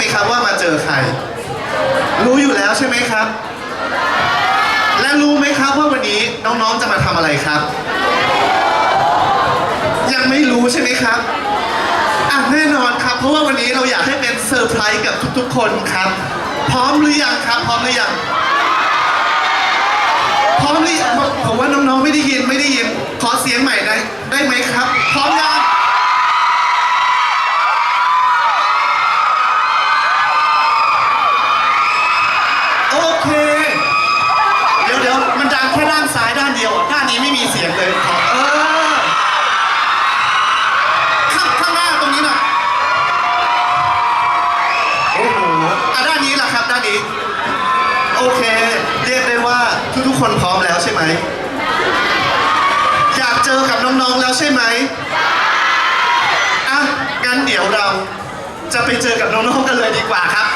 ไหมครับว่ามาเจอใคร รู้อยู่แล้วใช่ไหมครับ และรู้ไหมครับว่าวันนี้น้องๆจะมาทำอะไรครับ ยังไม่รู้ใช่ไหมครับอะแน่นอนครับ เพราะว่าวันนี้เราอยากให้เป็นเซอร์ไพรส์กับทุกๆ คนครับ พร้อมหรือยังครับ พร้อมหรือยังพร้อมหรือยังผมผมว่าน้องๆไม่ได้ยินไม่ได้ยินขอเสียงใหม่ได้ได้ไหมครับ พร้อมยัง เคเรียกได้ว่าทุกๆคนพร้อมแล้วใช่ไหม อยากเจอกับน้องๆแล้วใช่ไหมอะงั้นเดี๋ยวเราจะไปเจอกับน้องๆกันเลยดีกว่าครับ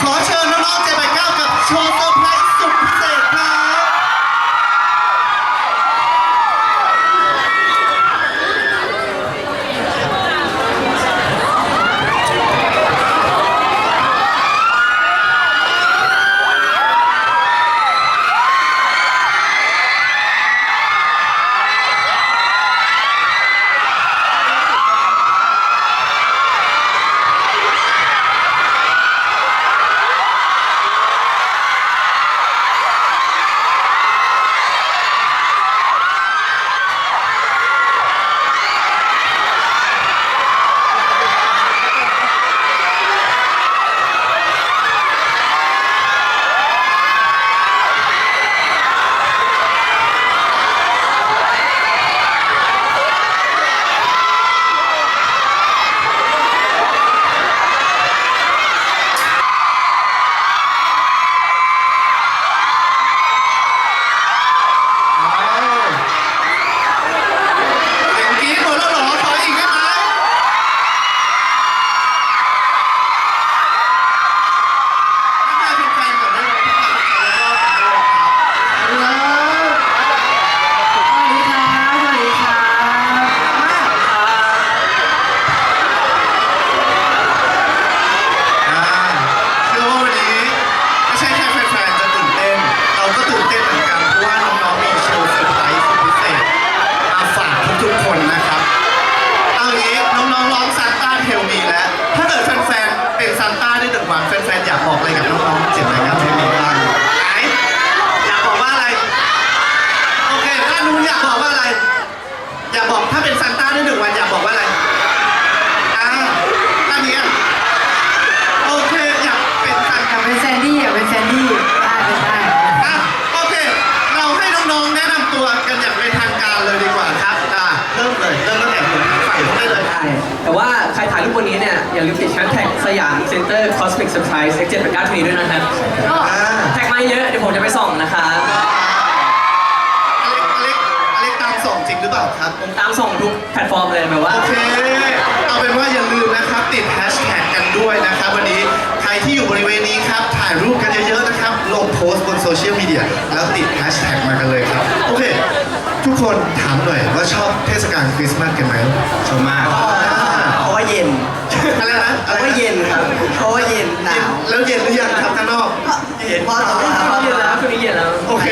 ขอเชิญน้องๆเจไปก้าวกับโชว์เซอร์ไพรส์สุดพิเศษ ใครถ่ายรูปวันนี้เนี่ยอย่าลืมติดแฮชแท็กสยามเซ็นเตอร์คอสมิกเซอร์ไพรส์ X7 8 9 2ด้วยนะครับก็อ่าแท็กมาเยอะเดี๋ยวผมจะไปส่องนะครับอเล็กอเล็กอเล็กตามส่องจริงหรือเปล่าครับ ผมตามส่องทุกแพลตฟอร์มเลยแบบว่า โอเค เอาเป็นว่าอย่าลืมนะครับติดแฮชแท็กกันด้วยนะครับวันนี้ใครที่อยู่บริเวณนี้ครับถ่ายรูปกันเยอะๆนะครับลงโพสต์บนโซเชียลมีเดียแล้วติดแฮชแท็กมากันเลยครับโอเคทุกคนถามหน่อยว่าชอบเทศกาลคริสต์มาสกันไหมชอบมากเพราะ ว่าเย็นอะไรนะเพอะไรราะว่านะเย็นครับเพราะว่าเย็นหนาวแล้วเย็นหรือยังครับข้างนอก เย็นพอต่อช่วงนี้เย็นแล้วช่วงนี้เย็นแล้ว โอเค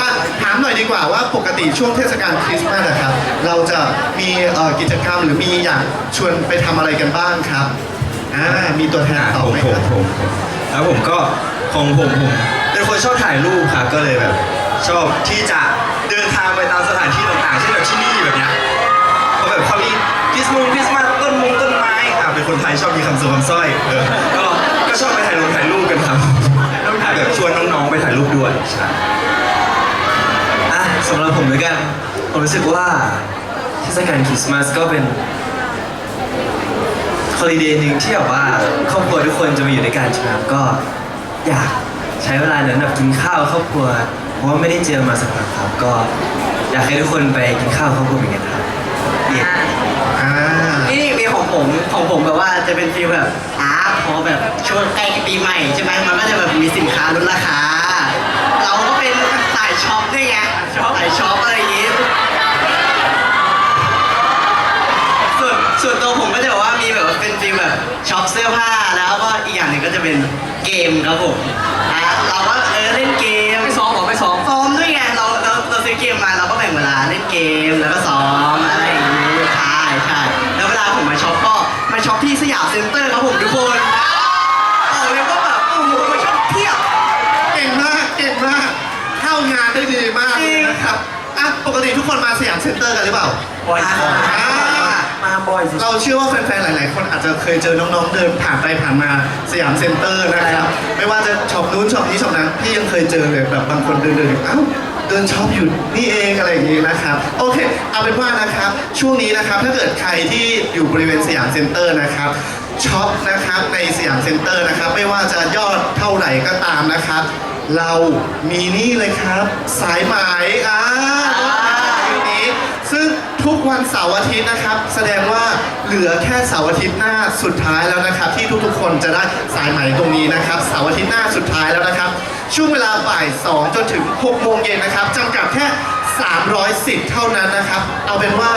อะถามหน่อยดีกว่าว่าปกติช่วงเทศกาลคริสต์มาสนะครับ เราจะมีเอ่อกิจกรรมหรือมีอยากชวนไปทำอะไรกันบ้างครับอ่ามีตัวแทนตอบผมไหมผคมรับ ผมผมแล้วผมก็ของผมผมเป็นคนชอบถ่ายรูปครับก็เลยแบบ ชอบที่จะเดินทางไปตามสถานที่ต่างๆเช่นแบบที่นี่แบบเนี้ยเพราะแบบเขามีคริสต์มงคริสต์มาส เป็นคนไทยชอบมีคำสงคำสร้อยเออก็ก็ชอบไปถ่ายรูปถ่ายรูปกันครับต้องถ่ายแบบชวนน้องๆไปถ่ายรูปด้วยใช่อะสำหรับผมด้วยกันผมรู้สึกว่าเทศกาลคริสต์มาสก็เป็นฮอลิเดย์หนึ่งที่แบบว่าครอบครัวทุกคนจะมาอยู่ด้วยกันใช่ไหมครับก็อยากใช้เวลานั้นแบบกินข้าวครอบครัวเพราะว่าไม่ได้เจอมาสักพักครับก็อยากให้ทุกคนไปกินข้าวครอบครัวเหมือนกันครับเย้อ่า ผมของผมแบบว่าจะเป็นฟีลแบบอ่าพอแบบช่วงใกล้ปีใหม่ใช่ไหมมันก็จะแบบมีสินค้าลดราคา เราก็เป็นสายช็อปด้วยไงสายช็อปอะไรอย่างงี้ส่วนส่วนตัวสื้อผ้าแล้วก็อีกอย่างหนึ่งก็จะเป็นเกมครับผมอะเราก็เออเล่นเกมไม่ซ้อมเหรอไม่ซ้อมซ้อมด้วยไงเราเราเราซื้อเกมมาเราก็แบ่งเวลาเล่นเกมแล้วก็ซ้อมอะไร มมาช็อปก็มาช็อปที่สยามเซ็นเตอร์ครับผมทุกคนบอกเลยว่าแบบโอ้โหมาช็อปเพียบ เก่งมาก เก่งมาก เข้างานได้ดีมากเลยนะครับอะปกติทุกคนมาสยามเซ็นเตอร์กันหรือเปล่าบ่อยครั้งอ่ามาบ่อยสิ เราเชื่อว่าแฟนๆ หลาย ๆ คนอาจจะเคยเจอน้องๆ เดินผ่านไปผ่านมาสยามเซ็นเตอร์นะครับ ไม่ว่าจะช็อปนู้นช็อปนี้ช็อปนั้นพี่ยังเคยเจอเลยแบบบางคนเดินเดินๆเอ้า เดินช็อปอยู่นี่เองอะไรอย่างนี้นะครับโอเคเอาเป็นว่านะครับช่วงนี้นะครับถ้าเกิดใครที่อยู่บริเวณสยามเซ็นเตอร์นะครับช็อปนะครับในสยามเซ็นเตอร์นะครับ ไม่ว่าจะยอดเท่าไหร่ก็ตามนะครับ เรามีนี่เลยครับ สายไหมอ่าอยู่นี้ซึ่ง ทุกวันเสาร์อาทิตย์นะครับ แสดงว่าเหลือแค่เสาร์อาทิตย์หน้าสุดท้ายแล้วนะครับ ที่ทุกๆคนจะได้สายไหมตรงนี้นะครับเสาร์อาทิตย์หน้าสุดท้ายแล้วนะครับ ช่วงเวลาบ่าย2จนถึง6โมงเย็นนะครับจำกัดแค่ 300สิทธิ์เท่านั้นนะครับ เอาเป็นว่า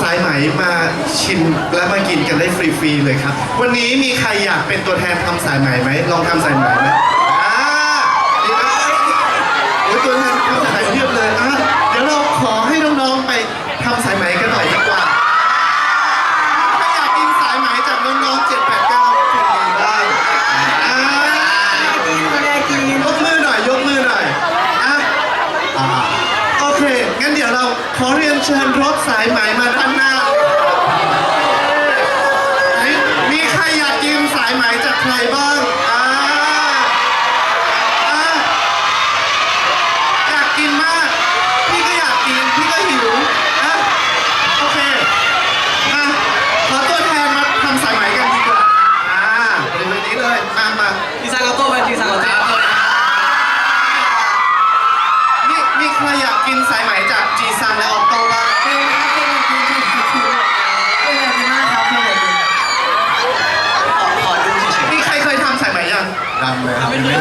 สายไหมมาชิมและมากินกันได้ฟรีๆเลยครับ วันนี้มีใครอยากเป็นตัวแทนทำสายไหมไหมลองทำสายไหมไหมอ่าดีไหม โอ้ยตัวแทนทำสายไหมเพียบเลยอะเดี๋ยวเราขอให้น้องๆไปทำ สายไหมกันหน่อยดีกว่าถ้าอยากกินสายไหมจากน้องๆ789ถึงดีบ้างอ่าไม่ได้กินยกมือหน่อยยกมือหน่อยอะอ่าโอเคงั้นเดี๋ยวเราขอเรียนเชิญรถสายไหมมาด้านหน้า ยังดังเลยครับไม่เคย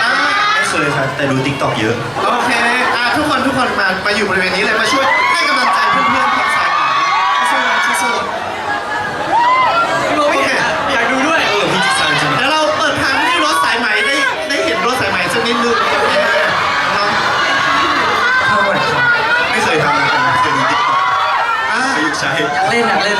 อ่าไม่เคยครับ แต่ดูทิกตอกเยอะ โอเคอ่าทุกคนทุกคนมามาอยู่บริเวณนี้เลยมาช่วยให้กำลังใจเพื่อนๆทำสายไหมสู้ๆสู้พี่โบไม่เห็นอะอยากดูด้วย เออพี่จิซังจะๆเดี๋ยวเราเปิดทางให้รถสายไหมได้ได้เห็นรถสายไหมสักนิดนึงโอเคไหมน้องเข้ามาไม่เคยทำนะแต่เคยดูทิกตอกอ่าประยุกต์ใช้ อยากเล่นอยากเล่น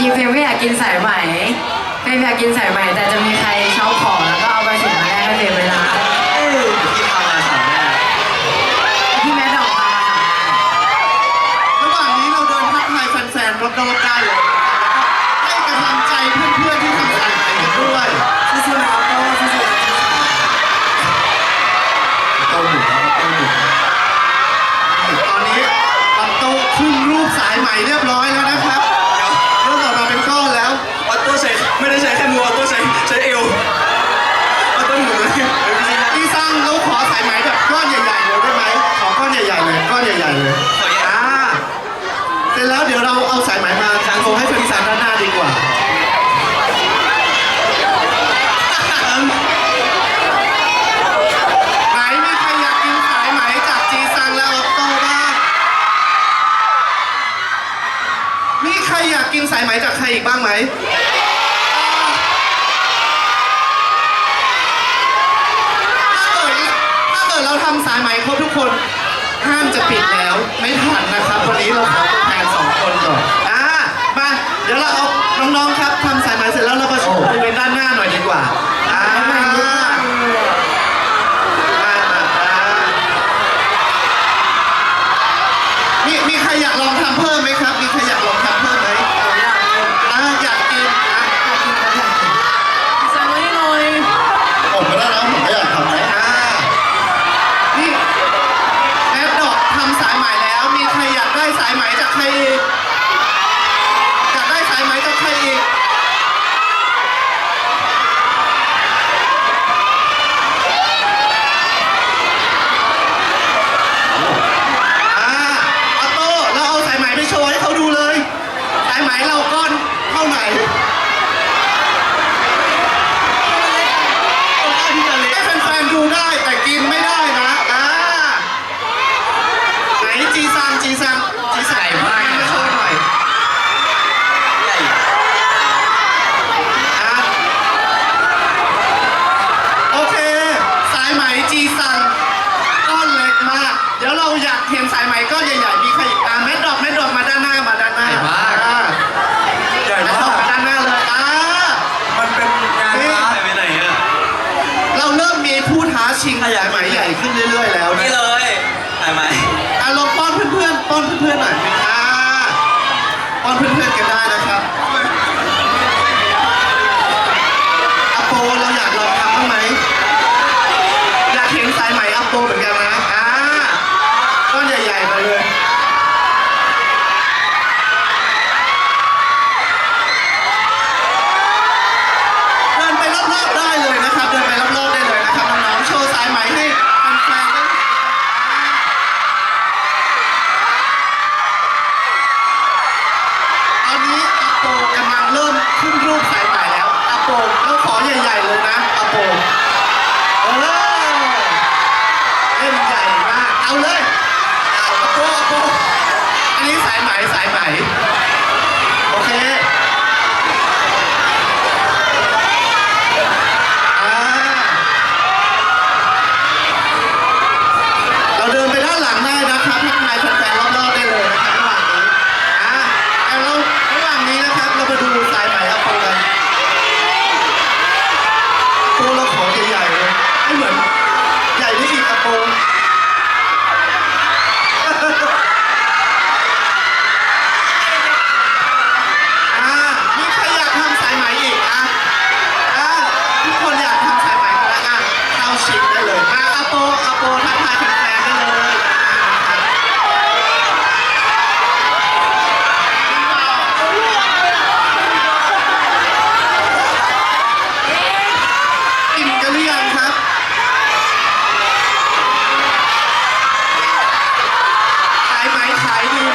ริงๆเฟรมไม่อยากกินสายไหมเฟรมอยากกินสายไหมแต่จะมีใครชอบของแล้วก็เอาไปสินมาแลกให้เฟรมเวลาๆที่ทำมาสามแม่ที่แม่ดอกมาค่ะระหว่างนี้เราเดินทักทายแฟนๆรอบๆ สร็จแล้วเดี๋ยวเราเอาสายไหมมาทางโชว์ให้แฟนๆด้านหน้าดีกว่า ไหนมีใครอยากกินสายไหมจากจีซังและออโต้บ้าง มีใครอยากกินสายไหมจากใครอีกบ้างไหม ขึ้นเรื่อย ๆ แล้วนี่เลยไายไหม อะลองป้อนเพื่อนๆป้อนเพื่อนๆหน่อย เอาเลยเอาโกโกอันนี้สายไหมสายไหมโอเค